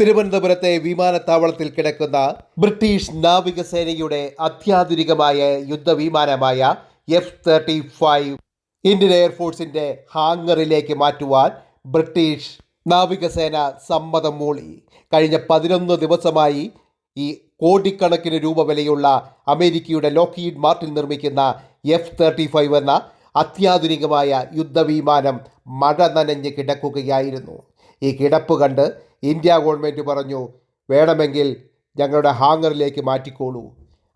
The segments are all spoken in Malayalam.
തിരുവനന്തപുരത്തെ വിമാനത്താവളത്തിൽ കിടക്കുന്ന ബ്രിട്ടീഷ് നാവികസേനയുടെ അത്യാധുനികമായ യുദ്ധവിമാനമായ എഫ് തേർട്ടി ഫൈവ് ഇന്ത്യൻ എയർഫോഴ്സിന്റെ ഹാങ്ങറിലേക്ക് മാറ്റുവാൻ ബ്രിട്ടീഷ് നാവികസേന സമ്മതം മൂളി. കഴിഞ്ഞ പതിനൊന്ന് ദിവസമായി ഈ കോടിക്കണക്കിന് രൂപ വിലയുള്ള അമേരിക്കയുടെ ലോക്കീഡ് മാർട്ടിൻ നിർമ്മിക്കുന്ന എഫ് തേർട്ടി ഫൈവ് എന്ന അത്യാധുനികമായ യുദ്ധവിമാനം മഴ നനഞ്ഞ് കിടക്കുകയായിരുന്നു. ഈ കിടപ്പ് കണ്ട് ഇന്ത്യ ഗവൺമെന്റ് പറഞ്ഞു വേണമെങ്കിൽ ഞങ്ങളുടെ ഹാങ്ങറിലേക്ക് മാറ്റിക്കോളൂ.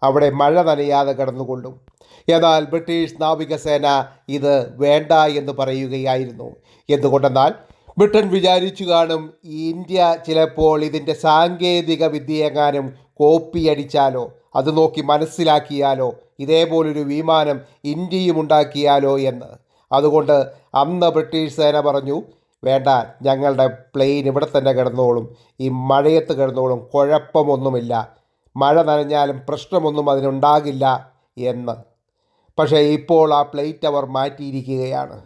അവിടെ മഴ നനയാതെ കിടന്നുകൊള്ളും. എന്നാൽ ബ്രിട്ടീഷ് നാവികസേന ഇത് വേണ്ട എന്ന് പറയുകയായിരുന്നു. എന്തുകൊണ്ടെന്നാൽ ബ്രിട്ടൻ വിചാരിച്ചു കാണും ഇന്ത്യ ചിലപ്പോൾ ഇതിന്റെ സാങ്കേതിക വിദ്യയെങ്ങാനും കോപ്പി അടിച്ചാലോ അത് നോക്കി മനസ്സിലാക്കിയാലോ ഇതേപോലൊരു വിമാനം ഇന്ത്യയും ഉണ്ടാക്കിയാലോ എന്ന്. അതുകൊണ്ട് അന്ന് ബ്രിട്ടീഷ് സേന പറഞ്ഞു വേണ്ട ഞങ്ങളുടെ പ്ലെയിൻ ഇവിടെ തന്നെ കിടന്നോളും. ഈ മഴയത്ത് കിടന്നോളും. കുഴപ്പമൊന്നുമില്ല. മഴ നനഞ്ഞാലും പ്രശ്നമൊന്നും അതിനുണ്ടാകില്ല എന്ന്. പക്ഷേ ഇപ്പോൾ ആ പ്ലേറ്റ് അവർ മാറ്റിയിരിക്കുകയാണ്.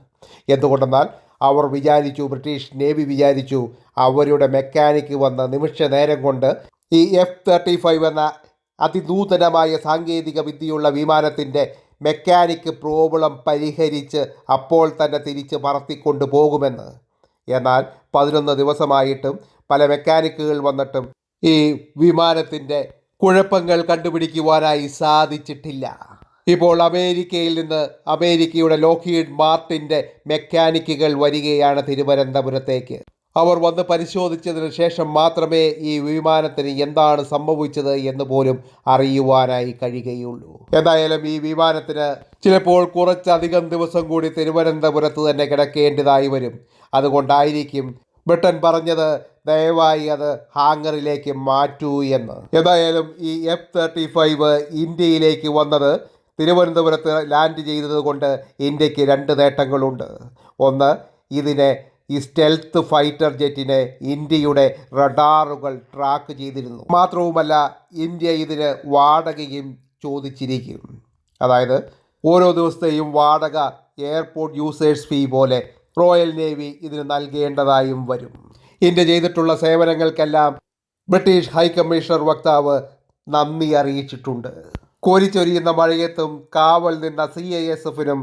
എന്തുകൊണ്ടെന്നാൽ അവർ വിചാരിച്ചു ബ്രിട്ടീഷ് നേവി വിചാരിച്ചു അവരുടെ മെക്കാനിക്ക് വന്ന നിമിഷ നേരം കൊണ്ട് ഈ എഫ് തേർട്ടി ഫൈവ് എന്ന അതിനൂതനമായ സാങ്കേതിക വിദ്യയുള്ള വിമാനത്തിന്റെ മെക്കാനിക്ക് പ്രോബ്ലം പരിഹരിച്ച് അപ്പോൾ തന്നെ തിരിച്ച് പറത്തിക്കൊണ്ട് പോകുമെന്ന് എന്നാൽ പതിനൊന്ന് ദിവസമായിട്ടും പല മെക്കാനിക്കുകൾ വന്നിട്ടും ഈ വിമാനത്തിന്റെ കുഴപ്പങ്ങൾ കണ്ടുപിടിക്കുവാനായി സാധിച്ചിട്ടില്ല. ഇപ്പോൾ അമേരിക്കയിൽ നിന്ന് അമേരിക്കയുടെ ലോക്കീഡ് മാർട്ടിന്റെ മെക്കാനിക്കുകൾ വരികയാണ് തിരുവനന്തപുരത്തേക്ക്. അവർ വന്ന് പരിശോധിച്ചതിന് ശേഷം മാത്രമേ ഈ വിമാനത്തിന് എന്താണ് സംഭവിച്ചത് എന്ന് പോലും അറിയുവാനായി കഴിയുകയുള്ളൂ. എന്തായാലും ഈ വിമാനത്തിന് ചിലപ്പോൾ കുറച്ചധികം ദിവസം കൂടി തിരുവനന്തപുരത്ത് തന്നെ കിടക്കേണ്ടതായി വരും. അതുകൊണ്ടായിരിക്കും ബ്രിട്ടൻ പറഞ്ഞത് ദയവായി അത് ഹാങ്ങറിലേക്ക് മാറ്റൂ എന്ന്. ഏതായാലും ഈ എഫ് തേർട്ടി ഫൈവ് ഇന്ത്യയിലേക്ക് വന്നത് തിരുവനന്തപുരത്ത് ലാൻഡ് ചെയ്തത് കൊണ്ട് ഇന്ത്യയ്ക്ക് രണ്ട് നേട്ടങ്ങളുണ്ട്. ഒന്ന് ഇതിനെ ഈ സ്റ്റെൽത്ത് ഫൈറ്റർ ജെറ്റിനെ ഇന്ത്യയുടെ റഡാറുകൾ ട്രാക്ക് ചെയ്തിരുന്നു. മാത്രവുമല്ല ഇന്ത്യ ഇതിന് വാടകയും ചോദിച്ചിരിക്കും. അതായത് ഓരോ ദിവസത്തെയും വാടക എയർപോർട്ട് യൂസേഴ്സ് ഫീ പോലെ റോയൽ നേവി ഇതിന് നൽകേണ്ടതായും വരും. ഇന്ത്യ ചെയ്തിട്ടുള്ള സേവനങ്ങൾക്കെല്ലാം ബ്രിട്ടീഷ് ഹൈക്കമ്മീഷണർ വക്താവ് നന്ദി അറിയിച്ചിട്ടുണ്ട്. കോരിച്ചൊരിയുന്ന മഴയത്തും കാവൽ നിന്ന സി ഐ എസ് എഫിനും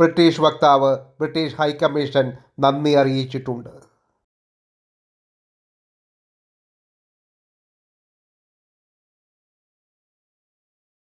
ബ്രിട്ടീഷ് വക്താവ് ബ്രിട്ടീഷ് ഹൈക്കമ്മീഷൻ നന്ദി അറിയിച്ചിട്ടുണ്ട്.